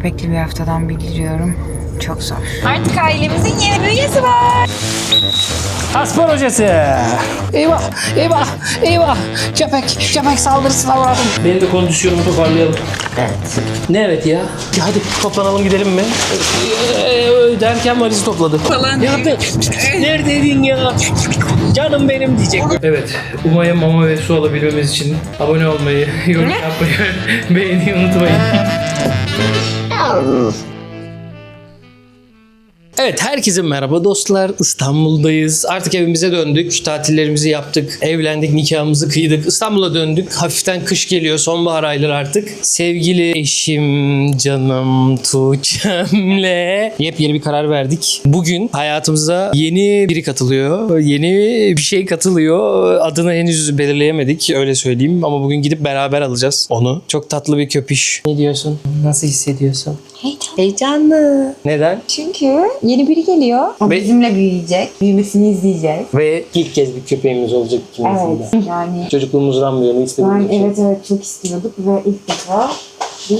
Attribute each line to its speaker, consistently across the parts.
Speaker 1: köpekli bir haftadan bildiriyorum. Çok zor. Artık ailemizin yeni bir üyesi var.
Speaker 2: Aspor hocası. Eyvah, eyvah, eyvah. Köpek, köpek saldırısına uğradım. Benim de kondisyonumu toparlayalım. Evet. Ne evet ya? Ya Hadi toplanalım gidelim mi? Ee, derken valizi topladı.
Speaker 1: Falan
Speaker 2: Ya neredeydin ya? Canım benim diyecek. Evet, umayım mama ve su alabilmemiz için abone olmayı, yorum yapmayı, beğenmeyi unutmayın. Evet herkese merhaba dostlar. İstanbul'dayız. Artık evimize döndük. Tatillerimizi yaptık. Evlendik, nikahımızı kıydık. İstanbul'a döndük. Hafiften kış geliyor. Sonbahar ayları artık. Sevgili eşim, canım Tuğçe'mle yepyeni bir karar verdik. Bugün hayatımıza yeni biri katılıyor. Yeni bir şey katılıyor. Adını henüz belirleyemedik. Öyle söyleyeyim. Ama bugün gidip beraber alacağız onu. Çok tatlı bir köpüş. Ne diyorsun? Nasıl hissediyorsun?
Speaker 1: Heyecanlı.
Speaker 2: Neden?
Speaker 1: Çünkü yeni biri geliyor. O
Speaker 2: Ve-
Speaker 1: bizimle büyüyecek. Büyümesini izleyeceğiz.
Speaker 2: Ve ilk kez bir köpeğimiz olacak ikimizin de.
Speaker 1: Evet. Yani
Speaker 2: Çocukluğumuzdan bu yana istedik.
Speaker 1: ben
Speaker 2: bir şey.
Speaker 1: evet evet çok istiyorduk ve ilk defa bir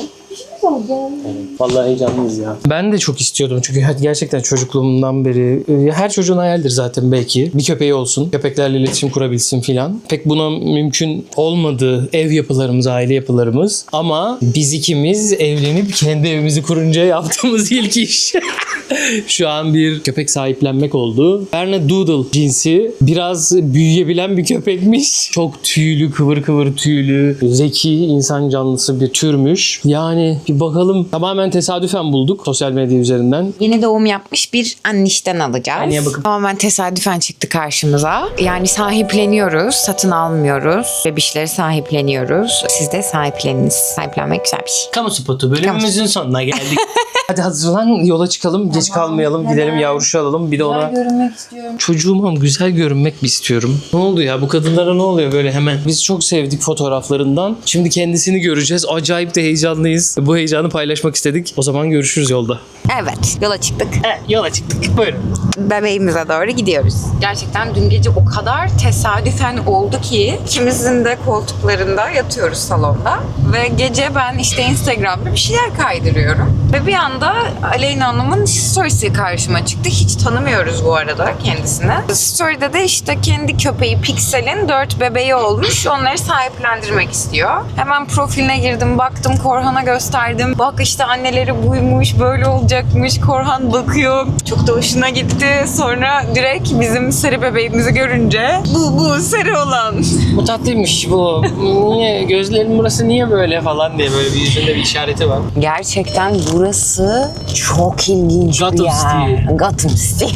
Speaker 2: Vallahi heyecanlıyız ya. Ben de çok istiyordum çünkü gerçekten çocukluğumdan beri e, her çocuğun hayaldir zaten belki. Bir köpeği olsun, köpeklerle iletişim kurabilsin filan. Pek buna mümkün olmadı ev yapılarımız, aile yapılarımız. Ama biz ikimiz evlenip kendi evimizi kurunca yaptığımız ilk iş. Şu an bir köpek sahiplenmek oldu. Bernedoodle cinsi biraz büyüyebilen bir köpekmiş. Çok tüylü, kıvır kıvır tüylü, zeki, insan canlısı bir türmüş. Yani bir bakalım. Tamamen tesadüfen bulduk sosyal medya üzerinden.
Speaker 1: Yeni doğum yapmış bir annişten alacağız.
Speaker 2: Anneye bakın.
Speaker 1: Tamamen tesadüfen çıktı karşımıza. Yani sahipleniyoruz, satın almıyoruz. Bebişleri sahipleniyoruz. Siz de sahipleniniz. Sahiplenmek güzel bir şey.
Speaker 2: Kamu spotu bölümümüzün sonuna geldik. Hadi hazırlan yola çıkalım. Geç kalmayalım. Gidelim yavruşu alalım. Bir de ona
Speaker 1: görünmek istiyorum.
Speaker 2: Çocuğuma güzel görünmek mi istiyorum? Ne oldu ya? Bu kadınlara ne oluyor böyle hemen? Biz çok sevdik fotoğraflarından. Şimdi kendisini göreceğiz. Acayip de heyecanlıyız. Bu heyecanı paylaşmak istedik. O zaman görüşürüz yolda.
Speaker 1: Evet, yola çıktık.
Speaker 2: Evet, yola çıktık. Buyurun.
Speaker 1: bebeğimize doğru gidiyoruz. Gerçekten dün gece o kadar tesadüfen oldu ki ikimizin de koltuklarında yatıyoruz salonda ve gece ben işte Instagram'da bir şeyler kaydırıyorum ve bir anda Aleyna Hanım'ın storiesi karşıma çıktı. Hiç tanımıyoruz bu arada kendisini. Story'de de işte kendi köpeği Pixel'in dört bebeği olmuş. Onları sahiplendirmek istiyor. Hemen profiline girdim, baktım Korhan'a gösterdim. Bak işte anneleri buymuş, böyle olacakmış. Korhan bakıyor. Çok da hoşuna gitti. Sonra direkt bizim sarı bebeğimizi görünce bu bu sarı olan.
Speaker 2: Bu tatlıymış bu. Niye? Gözlerin burası niye böyle falan diye böyle bir yüzünde bir işareti var.
Speaker 1: Gerçekten burası çok ilginç
Speaker 2: Gotham
Speaker 1: bir yer.
Speaker 2: City.
Speaker 1: Gotham City.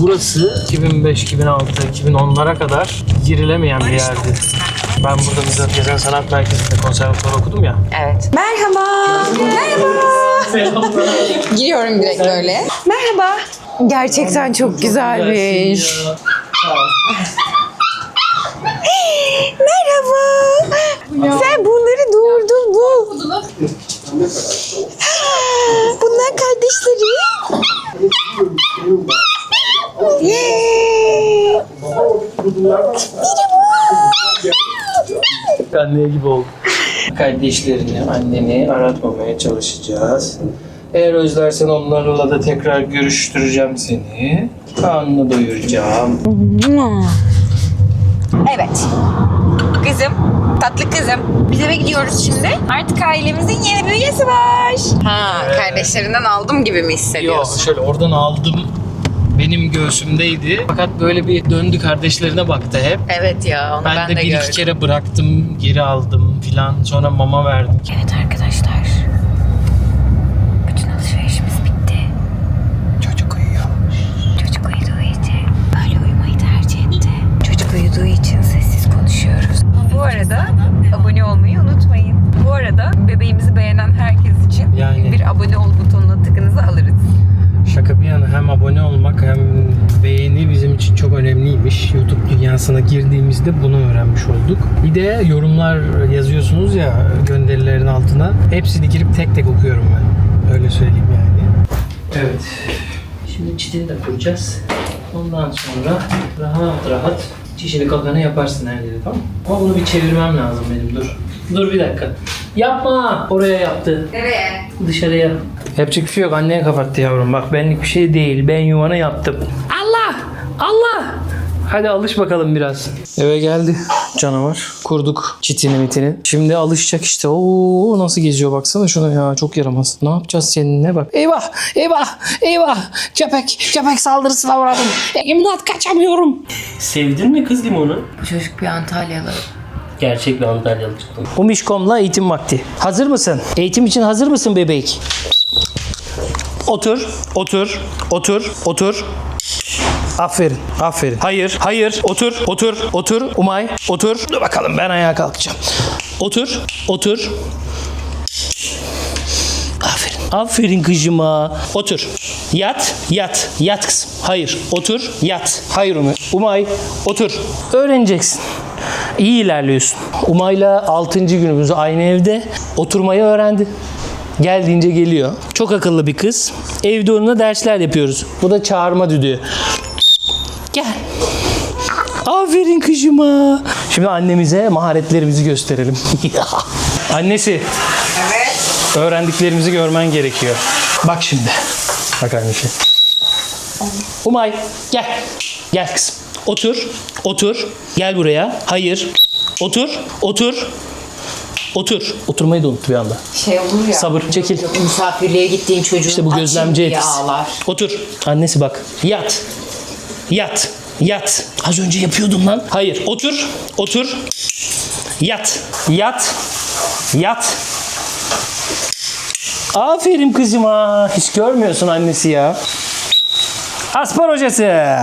Speaker 2: Burası 2005, 2006, 2010'lara kadar girilemeyen bir yerdi. Ben burada Mithat Gezen Sanat Merkezi'nde konservatuvar okudum ya.
Speaker 1: evet. Merhaba. Merhaba. Giriyorum direkt böyle. Merhaba. Gerçekten çok güzelmiş. Merhaba. Sen bunları doğurdun bu. Bunlar kardeşleri. Yeah.
Speaker 2: Anneye gibi oldu. Kardeşlerini, anneni aratmamaya çalışacağız. Eğer özlersen onlarla da tekrar görüştüreceğim seni. Karnını doyuracağım.
Speaker 1: Evet. Kızım, tatlı kızım. Biz eve gidiyoruz şimdi. Artık ailemizin yeni bir üyesi var. Ha, kardeşlerinden aldım gibi mi
Speaker 2: Yok
Speaker 1: hissediyorsun?
Speaker 2: şöyle oradan aldım. Benim göğsümdeydi. Fakat böyle bir döndü kardeşlerine baktı hep.
Speaker 1: Evet ya, onu
Speaker 2: Ben,
Speaker 1: ben,
Speaker 2: de,
Speaker 1: de,
Speaker 2: bir
Speaker 1: gördüm.
Speaker 2: iki kere bıraktım, geri aldım filan. Sonra mama verdim.
Speaker 1: Evet arkadaşlar. Bütün alışverişimiz bitti.
Speaker 2: Çocuk uyuyor.
Speaker 1: Çocuk uyuduğu için böyle uyumayı tercih etti. Çocuk uyuduğu için sessiz konuşuyoruz. Bu arada abone olmayı unutmayın. Bu arada bebeğimizi beğenen herkes için
Speaker 2: Yani.
Speaker 1: bir abone ol butonuna tıkınızı alırız.
Speaker 2: Şaka bir yana hem abone olmak hem beğeni bizim için çok önemliymiş. YouTube dünyasına girdiğimizde bunu öğrenmiş olduk. Bir de yorumlar yazıyorsunuz ya gönderilerin altına. Hepsini girip tek tek okuyorum ben. Öyle söyleyeyim yani. Evet. Şimdi çitini de koyacağız. Ondan sonra rahat rahat çişini kakanı yaparsın her yere tamam? Ama bunu bir çevirmem lazım benim dur. Dur bir dakika. Yapma. Oraya yaptı.
Speaker 1: Nereye?
Speaker 2: Dışarıya. Yapacak bir şey yok. Anneye kapattı yavrum. Bak benlik bir şey değil. Ben yuvanı yaptım. Allah! Allah! Hadi alış bakalım biraz. Eve geldi canavar. Kurduk çitini mitini. Şimdi alışacak işte. Oo nasıl geziyor baksana şuna ya. Çok yaramaz. Ne yapacağız seninle bak. Eyvah! Eyvah! Eyvah! Köpek! Köpek saldırısına uğradım. İmdat kaçamıyorum. Sevdin mi kız limonu?
Speaker 1: Bu çocuk bir Antalyalı.
Speaker 2: Gerçek bir Antalyalı çıktım. Umişkom'la eğitim vakti. Hazır mısın? Eğitim için hazır mısın bebek? Otur, otur, otur, otur. Aferin, aferin. Hayır, hayır. Otur, otur, otur. Umay, otur. Dur bakalım ben ayağa kalkacağım. Otur, otur. Aferin. Aferin kızıma. Otur. Yat, yat. Yat kızım. Hayır. Otur, yat. Hayır Umay. Umay, otur. Öğreneceksin. İyi ilerliyorsun. Umay'la 6. günümüz aynı evde. Oturmayı öğrendi. Geldiğince geliyor. Çok akıllı bir kız. Evde onunla dersler yapıyoruz. Bu da çağırma düdüğü. Gel. Aferin kızıma. Şimdi annemize maharetlerimizi gösterelim. Annesi.
Speaker 1: Evet.
Speaker 2: Öğrendiklerimizi görmen gerekiyor. Bak şimdi. Bak annesi. Umay gel. Gel kızım. Otur. Otur. Gel buraya. Hayır. Otur. Otur. Otur. Oturmayı da unuttu bir anda.
Speaker 1: Şey olur ya.
Speaker 2: Sabır. Çekil.
Speaker 1: Misafirliğe gittiğin çocuğun
Speaker 2: İşte bu gözlemci etkisi.
Speaker 1: ağlar.
Speaker 2: Otur. Annesi bak. Yat. Yat. Yat. Az önce yapıyordun lan. Hayır. Otur. Otur. Yat. Yat. Yat. Aferin kızıma. Hiç görmüyorsun annesi ya. Aspar hocası.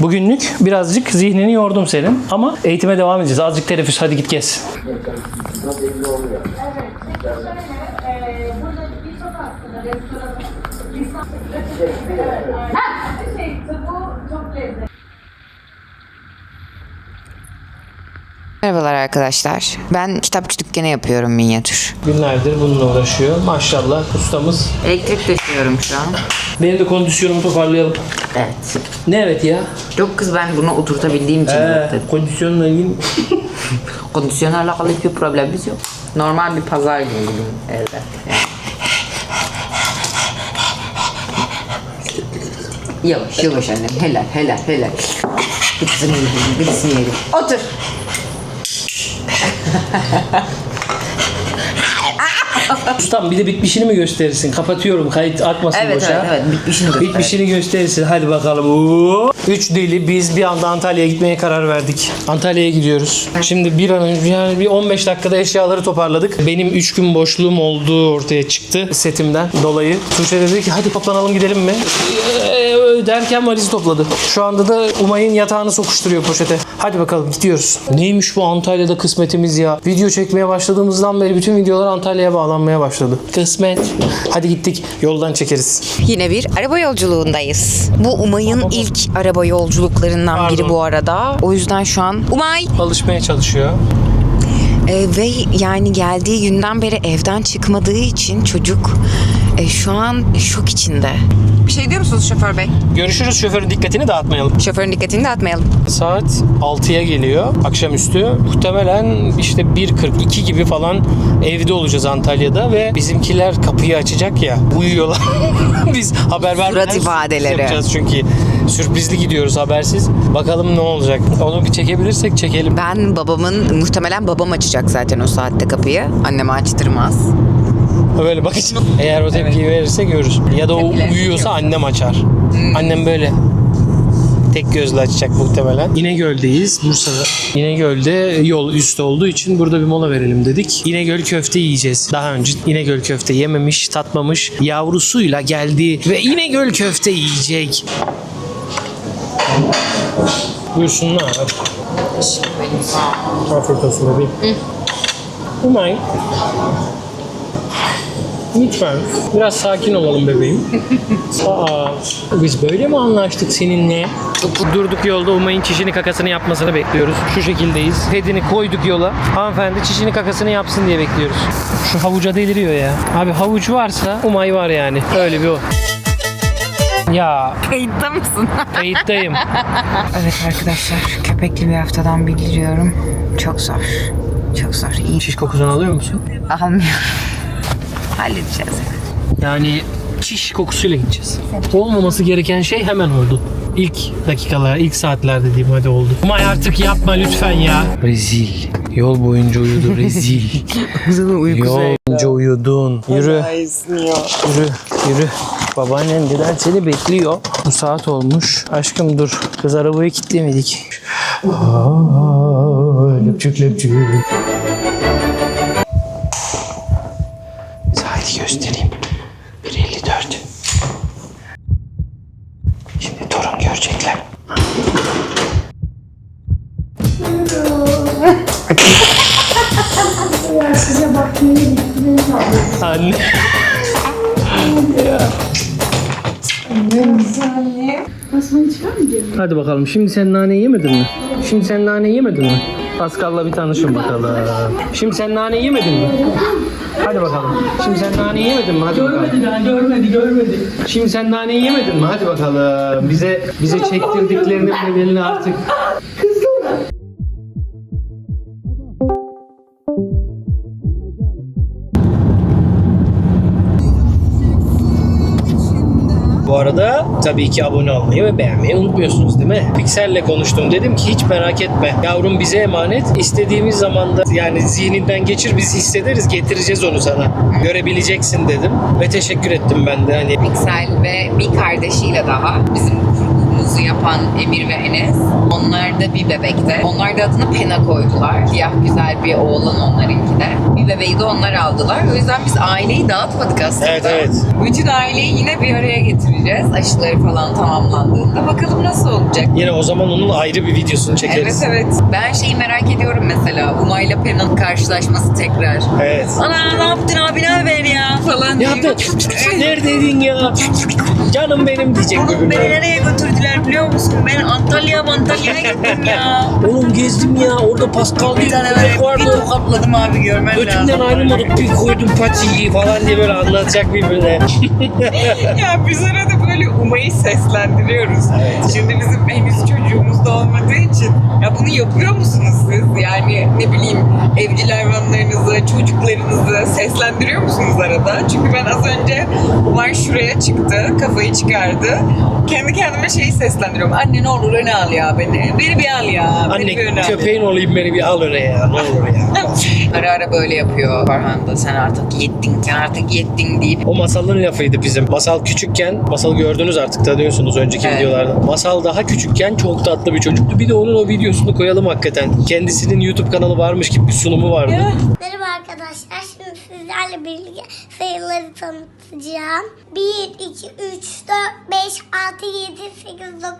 Speaker 2: Bugünlük birazcık zihnini yordum senin. Ama eğitime devam edeceğiz. Azıcık teneffüs hadi git gez.
Speaker 1: Merhabalar arkadaşlar. Ben kitapçı dükkanı yapıyorum minyatür.
Speaker 2: Günlerdir bununla uğraşıyor. Maşallah ustamız.
Speaker 1: Elektrik döşüyorum şu an.
Speaker 2: Benim de kondisyonumu toparlayalım.
Speaker 1: Evet.
Speaker 2: Ne evet ya?
Speaker 1: Yok kız ben bunu oturtabildiğim için
Speaker 2: Ee,
Speaker 1: yaptım.
Speaker 2: kondisyonla ilgili
Speaker 1: Kondisyonla alakalı hiçbir problemimiz yok. Normal bir pazar günü bugün evde. Yavaş yavaş annem. Helal helal helal. Birisini yedim, birisini yedim. Otur.
Speaker 2: Ustam bir de bitmişini mi gösterirsin? Kapatıyorum kayıt akmasın
Speaker 1: Evet
Speaker 2: boşa.
Speaker 1: evet evet bitmişini göster.
Speaker 2: Bitmişini gösterirsin. Hadi bakalım. Oo. Üç deli biz bir anda Antalya'ya gitmeye karar verdik. Antalya'ya gidiyoruz. Şimdi bir an önce yani bir 15 dakikada eşyaları toparladık. Benim 3 gün boşluğum olduğu ortaya çıktı setimden dolayı. Tuğçe dedi ki hadi toplanalım gidelim mi? Ee, derken valizi topladı. Şu anda da Umay'ın yatağını sokuşturuyor poşete. Hadi bakalım gidiyoruz. Neymiş bu Antalya'da kısmetimiz ya? Video çekmeye başladığımızdan beri bütün videolar Antalya'ya bağlanmaya başladı. Kısmet. Hadi gittik. Yoldan çekeriz.
Speaker 1: Yine bir araba yolculuğundayız. Bu Umay'ın ilk araba yolculuklarından biri
Speaker 2: Pardon.
Speaker 1: bu arada. O yüzden şu an Umay
Speaker 2: Alışmaya çalışıyor.
Speaker 1: e, ve yani geldiği günden beri evden çıkmadığı için çocuk e, şu an şok içinde. Bir şey diyor musunuz şoför bey?
Speaker 2: Görüşürüz şoförün dikkatini dağıtmayalım.
Speaker 1: Şoförün dikkatini dağıtmayalım.
Speaker 2: Saat 6'ya geliyor akşamüstü. Muhtemelen işte 1.42 gibi falan evde olacağız Antalya'da ve bizimkiler kapıyı açacak ya uyuyorlar. Biz haber vermeden
Speaker 1: Surat ifadeleri.
Speaker 2: yapacağız çünkü sürprizli gidiyoruz habersiz. Bakalım ne olacak. Onu çekebilirsek çekelim.
Speaker 1: Ben babamın muhtemelen babam açacak zaten o saatte kapıyı. Annem açtırmaz.
Speaker 2: Böyle bakacağım. Eğer o tepkiyi verirse görürüz. Ya da o
Speaker 1: Tepkiler
Speaker 2: uyuyorsa annem açar. Annem böyle tek gözle açacak muhtemelen. İnegöl'deyiz Bursa'da. İnegöl'de yol üstü olduğu için burada bir mola verelim dedik. İnegöl köfte yiyeceğiz. Daha önce İnegöl köfte yememiş, tatmamış. Yavrusuyla geldi ve İnegöl köfte yiyecek. Buyursunlar. Afiyet olsun bebeğim. Umay. Lütfen biraz sakin olalım bebeğim. Aa, biz böyle mi anlaştık seninle? Durduk yolda Umay'ın çişini kakasını yapmasını bekliyoruz. Şu şekildeyiz. Pedini koyduk yola. Hanımefendi çişini kakasını yapsın diye bekliyoruz. Şu havuca deliriyor ya. Abi havuç varsa Umay var yani. Öyle bir o. Ya
Speaker 1: Kayıtta mısın?
Speaker 2: kayıttayım.
Speaker 1: evet arkadaşlar köpekli bir haftadan bildiriyorum. Çok zor. Çok zor. İyi.
Speaker 2: Şiş kokusunu alıyor musun?
Speaker 1: Almıyorum. Halledeceğiz.
Speaker 2: Yani şiş kokusuyla gideceğiz. Olmaması gereken şey hemen oldu. İlk dakikalar, ilk saatler dediğim hadi oldu. Ama artık yapma lütfen ya. Rezil. Yol boyunca uyudu rezil. Yol boyunca uyudun. Yürü. Yürü. Yürü. Babaannen deden seni bekliyor. Bu saat olmuş. Aşkım dur. Kız arabayı kilitlemedik. Aa, löpçük löpçük. Anne.
Speaker 3: Basmayı çıkarmayacağım.
Speaker 2: Hadi bakalım. Şimdi sen nane yemedin mi? Şimdi sen nane yemedin mi? Pascal'la bir tanışın bakalım. Şimdi sen nane yemedin mi? Hadi bakalım. Şimdi sen nane yemedin mi? Hadi bakalım.
Speaker 4: Görmedi görmedi görmedi.
Speaker 2: Şimdi sen nane yemedin mi? Hadi bakalım. Bize bize çektirdiklerinin bedelini artık. Bu arada tabii ki abone olmayı ve beğenmeyi unutmuyorsunuz değil mi? Piksel'le konuştum. Dedim ki hiç merak etme. Yavrum bize emanet. İstediğimiz zaman da yani zihninden geçir biz hissederiz. Getireceğiz onu sana. Görebileceksin dedim. Ve teşekkür ettim ben de. Hani
Speaker 1: Piksel ve bir kardeşiyle daha bizim kurgumuzu yapan Emir ve Enes. Onlar da bir bebekte. Onlar da adını Pena koydular. Siyah güzel bir oğlan onlarınki de. Bir bebeği de onlar aldılar. O yüzden biz aileyi dağıtmadık aslında.
Speaker 2: Evet, evet.
Speaker 1: Bütün aileyi yine bir araya getireceğiz. Aşıları falan tamamlandığında. Bakalım nasıl olacak.
Speaker 2: yine o zaman onun ayrı bir videosunu çekeriz.
Speaker 1: Evet evet. Ben şeyi merak ediyorum mesela. Umay'la Pena'nın karşılaşması tekrar.
Speaker 2: Evet.
Speaker 1: Ana ne yaptın abi ne haber ya falan
Speaker 2: Ne yaptın? Neredeydin ya? Canım benim diyecek
Speaker 1: Oğlum beni nereye götürdüler biliyor musun? Ben Antalya Antalya'ya gittim ya.
Speaker 2: Oğlum gezdim ya. Orada Pascal diye
Speaker 1: Bir tane böyle bir
Speaker 2: vardı.
Speaker 1: tokatladım abi görmen
Speaker 2: Götümden
Speaker 1: lazım.
Speaker 2: ayrılmadık bir koydum patiyi falan diye böyle anlatacak birbirine.
Speaker 1: Ya biz arada böyle Umay'ı seslendiriyoruz. Şimdi bizim henüz çocuğumuz da olmadığı için ya bunu yapıyor musunuz siz? Yani ne bileyim evcil hayvanlarınızı, çocuklarınızı seslendiriyor musunuz arada? Çünkü ben az önce Umay şuraya çıktı, kafayı çıkardı. Kendi kendime şeyi seslendiriyorum. Anne ne olur öne al ya beni. Beni bir al ya. beni bir
Speaker 2: Anne
Speaker 1: al.
Speaker 2: köpeğin olayım beni bir al öne ya. Ne olur ya.
Speaker 1: Ara ara böyle yapıyor Farhan da sen artık yettin, sen artık yettin deyip
Speaker 2: O masalın lafıydı bizim. Masal küçükken, masal gördünüz artık tanıyorsunuz önceki
Speaker 1: Evet.
Speaker 2: videolarda. Masal daha küçükken çok tatlı bir çocuktu. Bir de onun o videosunu koyalım hakikaten. Kendisinin YouTube kanalı varmış gibi bir sunumu vardı.
Speaker 3: Merhaba arkadaşlar. Şimdi sizlerle birlikte sayıları tanıtacağım. 1, 2, 3, 4, 5, 6, 7, 8, 9,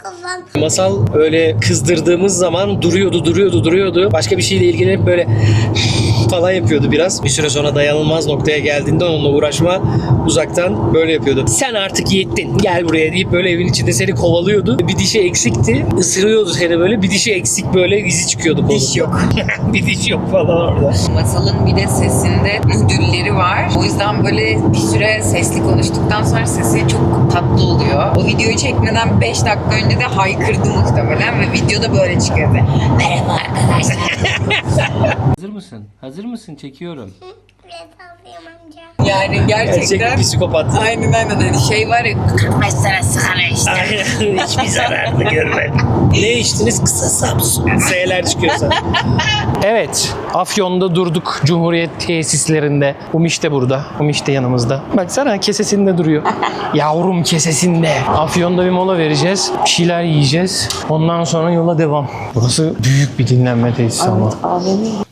Speaker 3: 10.
Speaker 2: Masal öyle kızdırdığımız zaman duruyordu, duruyordu, duruyordu. Başka bir şeyle ilgilenip böyle falan yapıyordu biraz. Bir süre sonra dayanılmaz noktaya geldiğinde onunla uğraşma uzaktan böyle yapıyordu. Sen artık yettin gel buraya deyip böyle evin içinde seni kovalıyordu. Bir dişi eksikti. ısırıyordu seni böyle. Bir dişi eksik böyle izi çıkıyordu. Diş yok. bir diş yok falan orada.
Speaker 1: Masalın bir de sesinde ödülleri var. O yüzden böyle bir süre sesli konuştuktan sonra sesi çok tatlı oluyor. O videoyu çekmeden 5 dakika önce de haykırdı muhtemelen ve videoda böyle çıkıyordu. Merhaba arkadaşlar.
Speaker 2: Hazır mısın? Hazır mısın? Çekiyorum.
Speaker 1: Yani gerçekten...
Speaker 2: Gerçek bir psikopat.
Speaker 1: Aynen aynen hani şey var ya 45 sene sigara işte.
Speaker 2: Aynen. Hiçbir zararını görmedim. Ne içtiniz? Kısa Samsun. S'ler çıkıyor sana. Evet. Afyon'da durduk Cumhuriyet tesislerinde. Umiş de burada. Umiş de yanımızda. Baksana kesesinde duruyor. Yavrum kesesinde. Afyon'da bir mola vereceğiz. Bir şeyler yiyeceğiz. Ondan sonra yola devam. Burası büyük bir dinlenme tesisi ama. Şöyle yapmalıyız.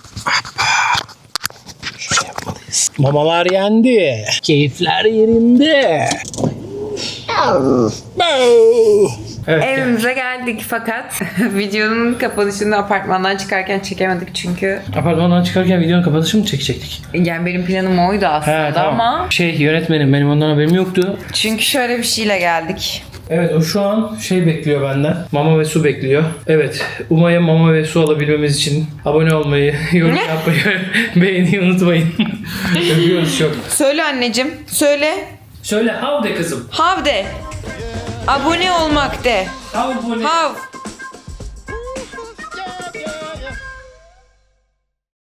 Speaker 2: Mamalar yendi. Keyifler yerinde. Evet.
Speaker 1: Evimize geldik fakat videonun kapanışını apartmandan çıkarken çekemedik çünkü
Speaker 2: Apartmandan çıkarken videonun kapatışını mı çekecektik?
Speaker 1: yani benim planım oydu aslında
Speaker 2: He tamam.
Speaker 1: ama
Speaker 2: Şey yönetmenim benim ondan haberim yoktu.
Speaker 1: çünkü şöyle bir şeyle geldik.
Speaker 2: Evet o şu an şey bekliyor benden. Mama ve su bekliyor. Evet Umay'a mama ve su alabilmemiz için abone olmayı, yorum yapmayı, beğenmeyi unutmayın. Öpüyoruz çok.
Speaker 1: Söyle anneciğim söyle.
Speaker 2: Söyle hav de kızım.
Speaker 1: Hav de. Abone olmak de.
Speaker 2: Hav abone.
Speaker 1: Hav.